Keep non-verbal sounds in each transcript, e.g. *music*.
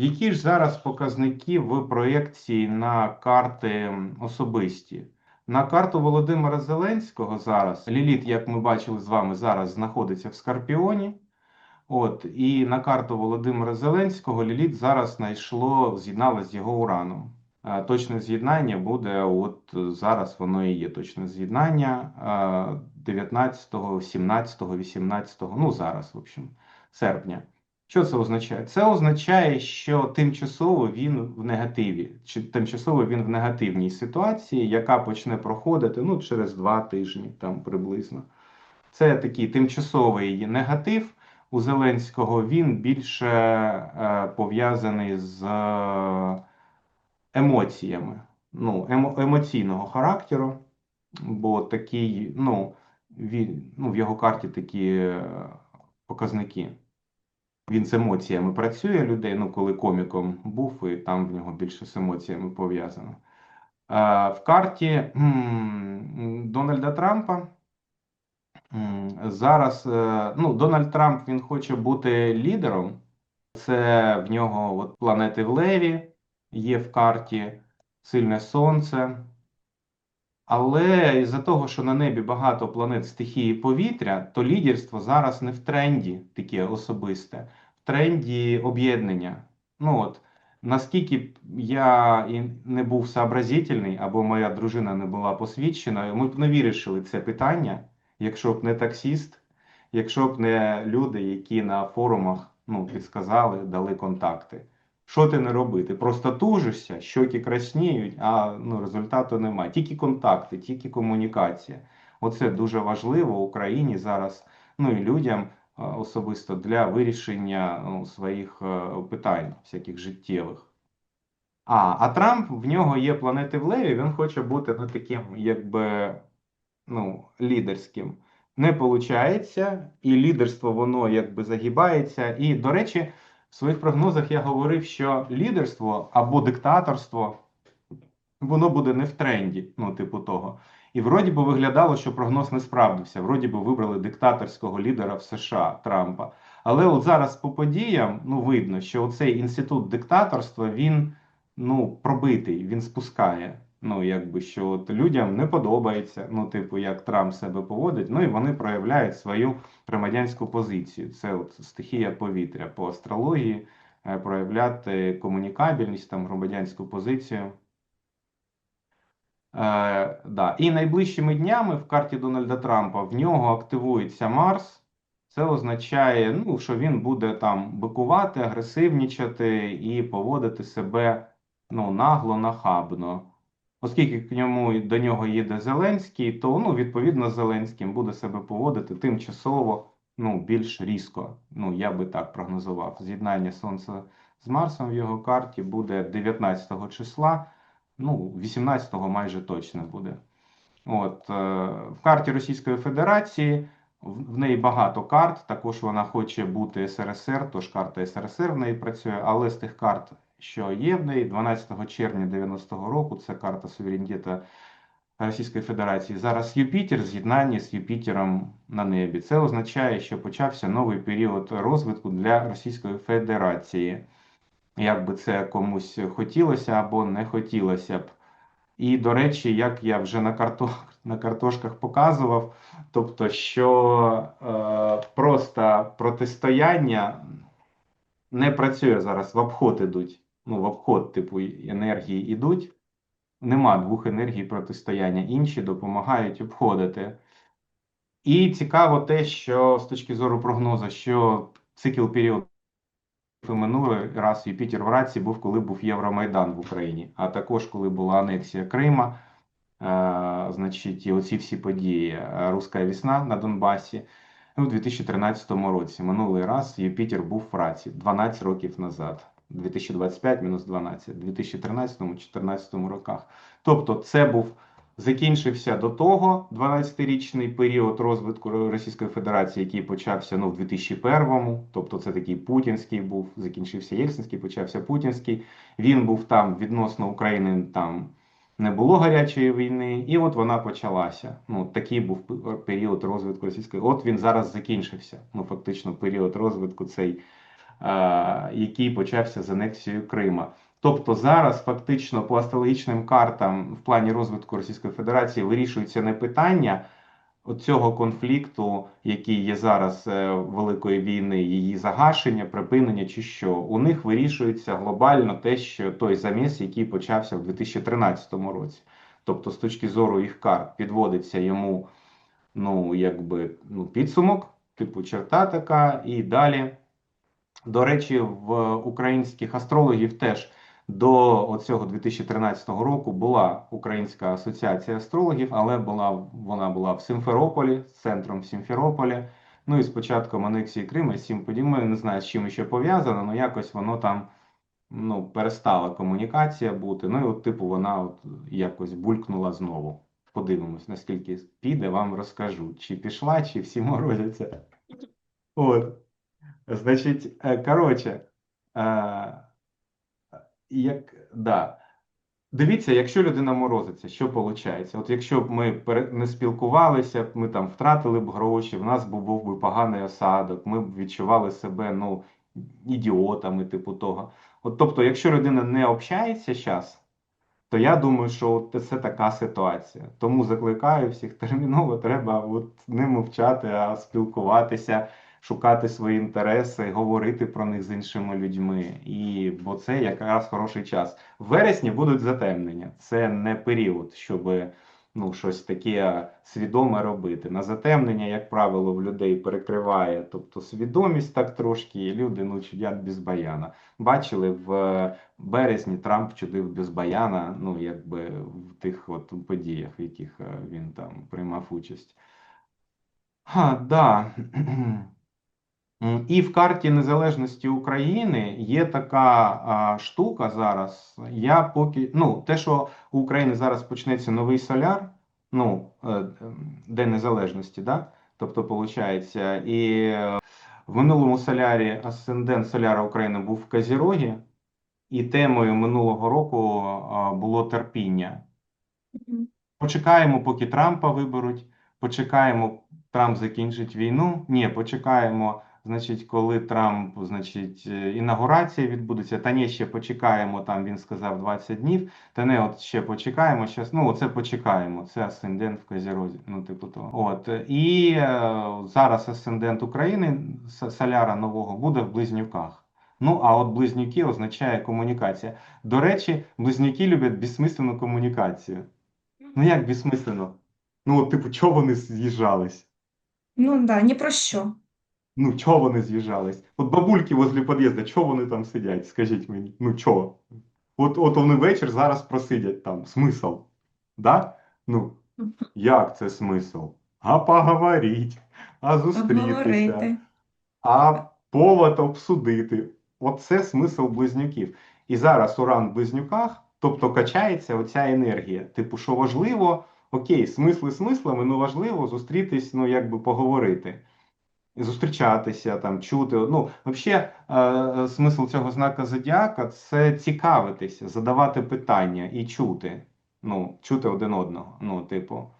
Які ж зараз показники в проєкції на карти особисті? На карту Володимира Зеленського зараз Ліліт, як ми бачили з вами, зараз знаходиться в Скорпіоні. От, і на карту Володимира Зеленського Ліліт зараз знайшло, з'єдналося з його ураном. Е, Точне з'єднання буде, от зараз воно і є точне з'єднання е, 19, 17, 18, ну зараз, в общем, серпня. Що це означає? Це означає, що тимчасово він в негативі, чи тимчасово він в негативній ситуації, яка почне проходити ну, через два тижні там приблизно. Це такий тимчасовий негатив у Зеленського. Він більше е, пов'язаний з е, емоціями, ну, емо, емоційного характеру, бо такий, ну, він, ну, в його карті такі е, показники. Він з емоціями працює людей, ну, коли коміком був, і там в нього більше з емоціями пов'язано. В карті Дональда Трампа зараз е, ну, Дональд Трамп він хоче бути лідером. Це в нього от, планети в Леві є в карті, сильне сонце. Але із-за того, що на небі багато планет стихії повітря, то лідерство зараз не в тренді таке особисте, в тренді об'єднання. Ну от, наскільки б я і не був сообразительний, або моя дружина не була посвідченою, ми б не вирішили це питання, якщо б не таксіст, якщо б не люди, які на форумах ну, підсказали, дали контакти. Що ти не роби? Ти просто тужишся, щоки красніють, а ну, результату немає. Тільки контакти, тільки комунікація. Оце дуже важливо Україні зараз, ну і людям особисто для вирішення ну, своїх е, питань, всяких життєвих. А, а Трамп в нього є планети в Леві, він хоче бути ну, таким, якби ну, лідерським. Не виходить, і лідерство воно якби загибається. І, до речі, в своїх прогнозах я говорив, що лідерство або диктаторство воно буде не в тренді, ну, типу того. І вроді би виглядало, що прогноз не справдився. Вроді би вибрали диктаторського лідера в США Трампа. Але от зараз по подіям ну, видно, що цей інститут диктаторства він ну, пробитий, він спускає. Ну, якби що от людям не подобається, ну, типу, як Трамп себе поводить, ну і вони проявляють свою громадянську позицію. Це от стихія повітря по астрології, е, проявляти комунікабельність, там громадянську позицію. Е, да. І найближчими днями в карті Дональда Трампа в нього активується Марс. Це означає, ну, що він буде там бикувати, агресивнічати і поводити себе ну, нагло, нахабно. Оскільки к ньому до нього їде Зеленський, то ну, відповідно Зеленським буде себе поводити тимчасово ну, більш різко. Ну, я би так прогнозував. З'єднання Сонця з Марсом в його карті буде 19 числа, ну, 18-го майже точно буде. От, е, В карті Російської Федерації в, неї багато карт, також вона хоче бути СРСР, тож карта СРСР в неї працює, але з тих карт що є в неї 12 червня 90-го року. Це карта суверенітету Російської Федерації. Зараз Юпітер з'єднання з Юпітером на небі. Це означає, що почався новий період розвитку для Російської Федерації. Як би це комусь хотілося або не хотілося б. І, до речі, як я вже на картошках, на картошках показував, тобто, що е, просто протистояння не працює зараз, в обход ідуть ну, в обход типу енергії йдуть. Нема двох енергій протистояння, інші допомагають обходити. І цікаво те, що з точки зору прогнозу, що цикл період минулий раз Юпітер в раці був, коли був Євромайдан в Україні, а також коли була анексія Крима, е, значить, і оці всі події, е, Руська весна на Донбасі. У 2013 році минулий раз Юпітер був в раці 12 років назад. 2025 мінус 12, 2013-2014 роках. Тобто, це був закінчився до того 12-річний період розвитку Російської Федерації, який почався ну, в 2001-му, тобто це такий путінський був, закінчився Єльцинський, почався Путінський. Він був там відносно України там. Не було гарячої війни, і от вона почалася. Ну такий був період розвитку російської. От він зараз закінчився. Ну фактично, період розвитку цей який почався з анексією Крима. Тобто зараз фактично по астрологічним картам в плані розвитку Російської Федерації вирішується не питання цього конфлікту, який є зараз е, великої війни, її загашення, припинення чи що. У них вирішується глобально те, що той заміс, який почався в 2013 році. Тобто, з точки зору їх карт, підводиться йому ну, якби, ну, підсумок, типу черта така, і далі. До речі, в українських астрологів теж до оцього 2013 року була Українська асоціація астрологів, але була вона була в Симферополі, центром в. Ну і з початком анексії Криму, і всім подібне, не знаю, з чим ще пов'язано, але якось воно там ну, перестала комунікація бути. Ну і от, типу, вона от якось булькнула знову. Подивимось, наскільки піде, вам розкажу, чи пішла, чи всі морозяться. От. Значить, е, коротше, е, як, да. Дивіться, якщо людина морозиться, що виходить? От якщо б ми не спілкувалися, ми там втратили б гроші, в нас був, був би поганий осадок, ми б відчували себе ну, ідіотами, типу того. От, тобто, якщо людина не общається зараз, то я думаю, що це така ситуація. Тому закликаю всіх терміново треба от не мовчати, а спілкуватися, шукати свої інтереси, говорити про них з іншими людьми. І бо це якраз хороший час. В вересні будуть затемнення. Це не період, щоб ну, щось таке свідоме робити. На затемнення, як правило, в людей перекриває, тобто свідомість так трошки, і люди ну, чудять без баяна. Бачили в березні Трамп чудив без баяна, ну якби в тих от подіях, в яких е, він там приймав участь. Ха, да. *clears throat* І в карті незалежності України є така а, штука зараз. Я поки ну, те, що у України зараз почнеться новий соляр, ну, е, День Незалежності, да? Тобто, виходить, і е, в минулому солярі асцендент соляра України був в Казірогі, і темою минулого року а, було терпіння. Почекаємо, поки Трампа виберуть. Почекаємо, Трамп закінчить війну. Ні, почекаємо, значить, коли Трамп, значить, е, інаугурація відбудеться. Та ні, ще почекаємо. Там він сказав 20 днів. Та не, от ще почекаємо. Щас, ну, оце почекаємо. Це асцендент в Козірозі. Ну, типу того. От і е, зараз асцендент України Соляра нового буде в близнюках. Ну, а от близнюки означає комунікація. До речі, близнюки люблять безсмисленну комунікацію. Ну як безсмислено? Ну, от, типу, чого вони з'їжджались? Ну да, ні про що. Ну, чого вони з'їжджались? От бабульки возле під'їзду, чого вони там сидять? Скажіть мені. Ну, чого? От, от вони вечір зараз просидять там. Смисл? Да? Ну, як це смисл? А поговоріть, а зустрітися, а повод обсудити. Оце смисл близнюків. І зараз уран в близнюках, тобто качається оця енергія. Типу, що важливо, окей, смисли смислами, ну важливо зустрітись, ну якби поговорити. Зустрічатися, там, чути. Ну, взагалі, е, смисл цього знака зодіака це цікавитися, задавати питання і чути. Ну, чути один одного. Ну, типу.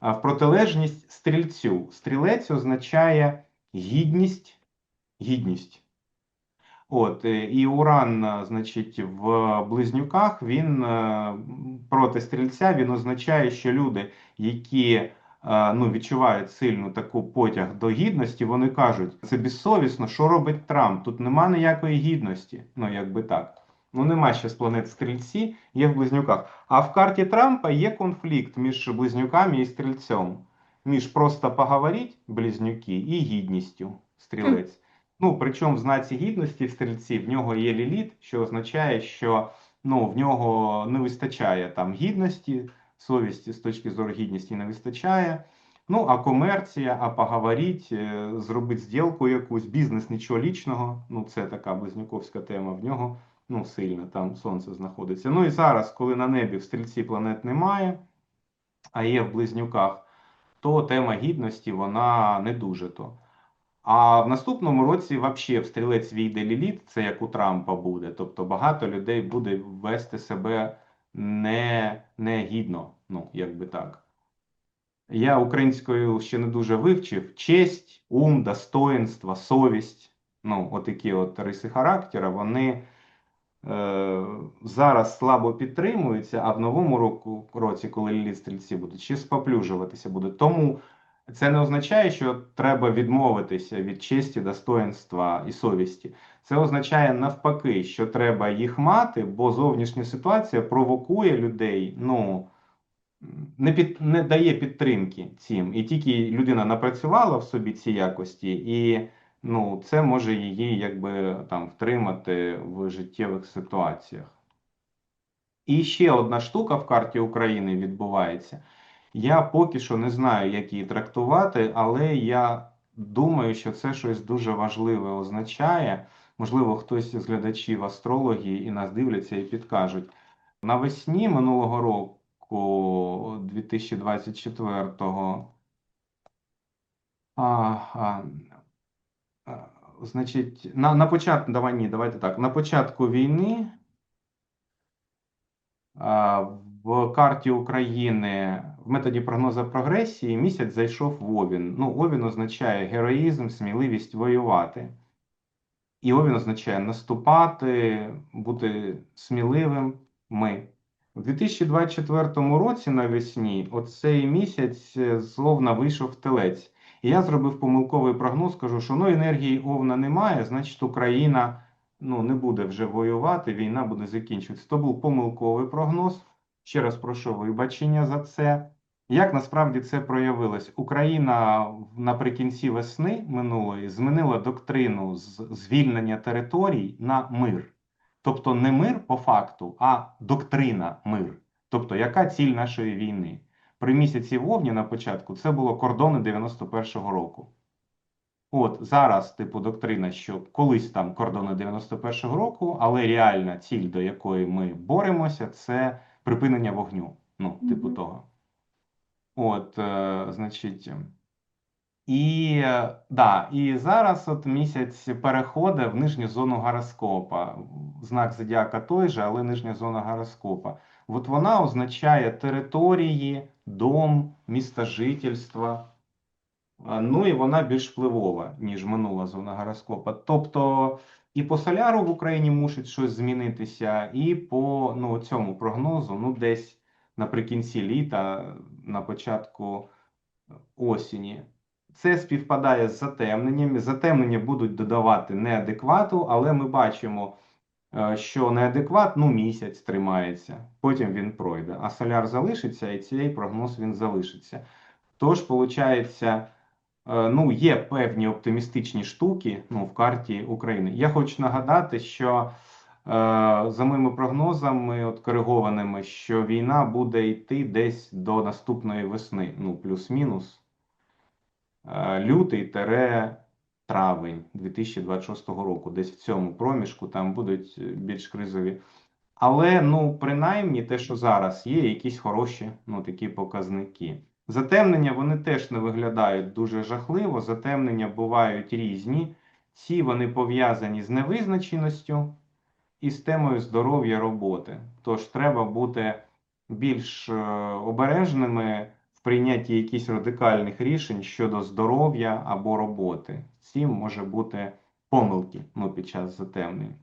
А в протилежність стрільцю. Стрілець означає гідність, гідність. От, е, і Уран, е, значить, в близнюках він е, проти стрільця він означає, що люди, які е, ну, відчувають сильну таку потяг до гідності, вони кажуть, це безсовісно, що робить Трамп? Тут нема ніякої гідності. Ну, якби так. Ну, нема ще з планет стрільці, є в близнюках. А в карті Трампа є конфлікт між близнюками і стрільцем. Між просто поговоріть близнюки і гідністю стрілець. Ну, причому в знаці гідності в стрільці в нього є ліліт, що означає, що ну, в нього не вистачає там гідності, совісті з точки зору гідності не вистачає. Ну, а комерція, а поговоріть, е, зробити зділку якусь, бізнес нічого лічного. Ну, це така близнюковська тема в нього. Ну, сильно там сонце знаходиться. Ну і зараз, коли на небі в стрільці планет немає, а є в близнюках, то тема гідності вона не дуже то. А в наступному році взагалі в стрілець війде ліліт, це як у Трампа буде. Тобто багато людей буде вести себе не, не гідно, ну, якби так. Я українською ще не дуже вивчив. Честь, ум, достоинство, совість. Ну, отакі от риси характера, вони е, зараз слабо підтримуються, а в новому року, році, коли ліліт стрільці будуть, ще споплюжуватися будуть. Тому це не означає, що треба відмовитися від честі, достоинства і совісті. Це означає навпаки, що треба їх мати, бо зовнішня ситуація провокує людей, ну не під не дає підтримки цим. І тільки людина напрацювала в собі ці якості, і ну, це може її якби там втримати в життєвих ситуаціях. І ще одна штука в карті України відбувається. Я поки що не знаю, як її трактувати, але я думаю, що це щось дуже важливе означає. Можливо, хтось з глядачів астрології і нас дивляться і підкажуть. Навесні минулого року, 2024-го, а, а, значить, на, на початку, давай ні, давайте так, на початку війни а, в карті України в методі прогнозу прогресії місяць зайшов в Овін. Ну, Овін означає героїзм, сміливість воювати. І Овін означає наступати, бути сміливим ми. У 2024 році навесні оцей місяць е, з Овна вийшов телець. І я зробив помилковий прогноз, кажу, що ну енергії Овна немає, значить Україна ну, не буде вже воювати, війна буде закінчуватися. То був помилковий прогноз. Ще раз прошу вибачення за це. Як насправді це проявилось? Україна наприкінці весни минулої змінила доктрину з звільнення територій на мир. Тобто не мир по факту, а доктрина мир. Тобто, яка ціль нашої війни? При місяці вовні на початку це було кордони 91-го року. От зараз, типу, доктрина, що колись там кордони 91-го року, але реальна ціль, до якої ми боремося, це припинення вогню. Ну, типу Мгм. того. От, е, значить, і, е, да, і зараз от місяць переходить в нижню зону гороскопа. Знак зодіака той же, але нижня зона гороскопа. От вона означає території, дом, місто жительства. Ну і вона більш впливова, ніж минула зона гороскопа. Тобто і по соляру в Україні мусить щось змінитися, і по ну, цьому прогнозу, ну десь наприкінці літа, на початку осені. Це співпадає з затемненнями. Затемнення будуть додавати неадеквату, але ми бачимо, е, що неадекват ну, місяць тримається, потім він пройде. А соляр залишиться, і цей прогноз він залишиться. Тож, виходить, ну, є певні оптимістичні штуки ну, в карті України. Я хочу нагадати, що е, за моїми прогнозами, от коригованими, що війна буде йти десь до наступної весни, ну, плюс-мінус. Е, Лютий тере травень 2026 року. Десь в цьому проміжку там будуть е, більш кризові. Але, ну, принаймні, те, що зараз є, якісь хороші, ну, такі показники. Затемнення вони теж не виглядають дуже жахливо. Затемнення бувають різні. Ці вони пов'язані з невизначеністю і з темою здоров'я роботи. Тож треба бути більш е, обережними в прийнятті якихось радикальних рішень щодо здоров'я або роботи. Цим може бути помилки ну, під час затемнень.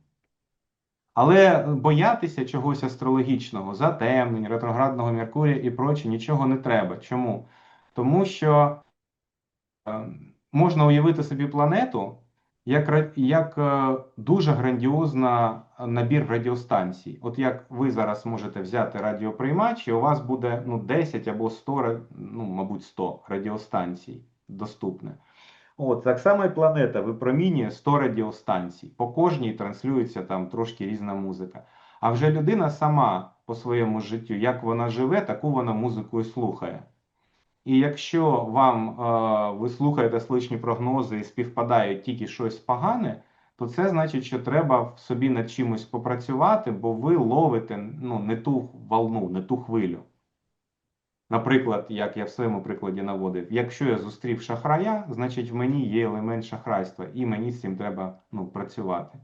Але боятися чогось астрологічного, затемнень, ретроградного Меркурія і проче нічого не треба. Чому? Тому що е, можна уявити собі планету як, як е, дуже грандіозна набір радіостанцій. От як ви зараз можете взяти радіоприймач, і у вас буде ну, 10 або 100, ра- ну, мабуть, 100 радіостанцій доступне. От, так само і планета випромінює 100 радіостанцій. По кожній транслюється там трошки різна музика. А вже людина сама по своєму життю, як вона живе, таку вона музику і слухає. І якщо вам е, ви слухаєте сличні прогнози і співпадають тільки щось погане, то це значить, що треба в собі над чимось попрацювати, бо ви ловите ну, не ту волну, не ту хвилю. Наприклад, як я в своєму прикладі наводив, якщо я зустрів шахрая, значить в мені є елемент шахрайства, і мені з цим треба ну, працювати.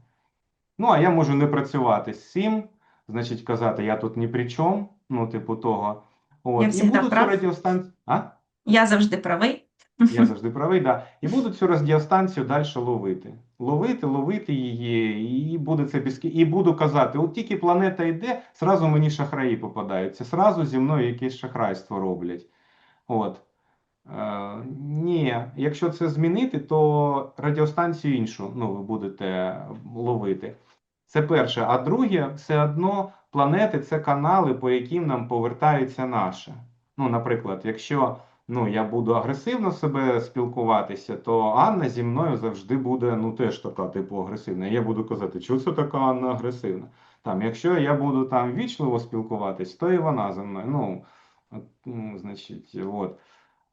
Ну, а я можу не працювати з цим, значить казати, я тут ні при чому, ну, типу того. От, Я і цю прав. радіостанцію. А? Я завжди правий. Я завжди правий, да. І будуть цю радіостанцію далі ловити. Ловити, ловити її, і буде це без... І буду казати: от тільки планета йде, зразу мені шахраї попадаються, зразу зі мною якесь шахрайство роблять. От. Е, ні, якщо це змінити, то радіостанцію іншу ну, ви будете ловити. Це перше. А друге, все одно планети це канали, по яким нам повертається наше. Ну, наприклад, якщо ну, я буду агресивно себе спілкуватися, то Анна зі мною завжди буде ну, теж така, типу, агресивна. Я буду казати, що це така Анна агресивна. Там, якщо я буду там вічливо спілкуватись, то і вона за мною. Ну, ну значить, от.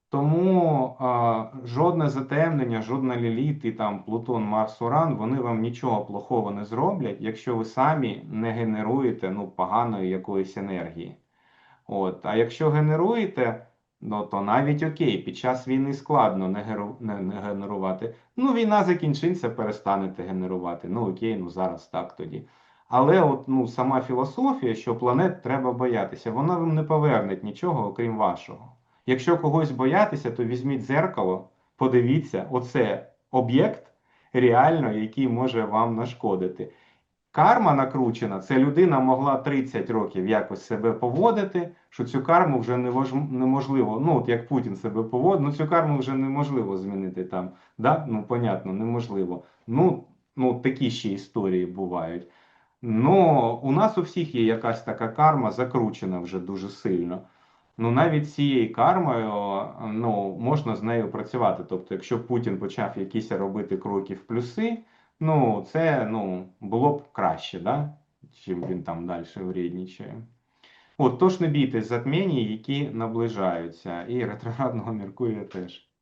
Тому а, жодне затемнення, жодна Ліліт і там Плутон, Марс, Уран, вони вам нічого плохого не зроблять, якщо ви самі не генеруєте ну, поганої якоїсь енергії. От. А якщо генеруєте, ну, то навіть окей, під час війни складно не, геру, не, не генерувати. Ну, війна закінчиться, перестанете генерувати. Ну окей, ну зараз так тоді. Але от, ну, сама філософія, що планет треба боятися, вона вам не поверне нічого, окрім вашого. Якщо когось боятися, то візьміть дзеркало, подивіться, оце об'єкт реально, який може вам нашкодити. Карма накручена, це людина могла 30 років якось себе поводити, що цю карму вже неможливо, ну от як Путін себе поводить, ну цю карму вже неможливо змінити там. Да? Ну, понятно, неможливо. Ну, ну такі ще історії бувають. Ну, у нас у всіх є якась така карма, закручена вже дуже сильно. Ну, навіть цією кармою ну, можна з нею працювати. Тобто, якщо Путін почав якісь робити кроки в плюси, ну, це ну, було б краще, да? чим він там далі вреднічає. От, тож не бійтесь затмені, які наближаються, і ретроградного Меркурія теж.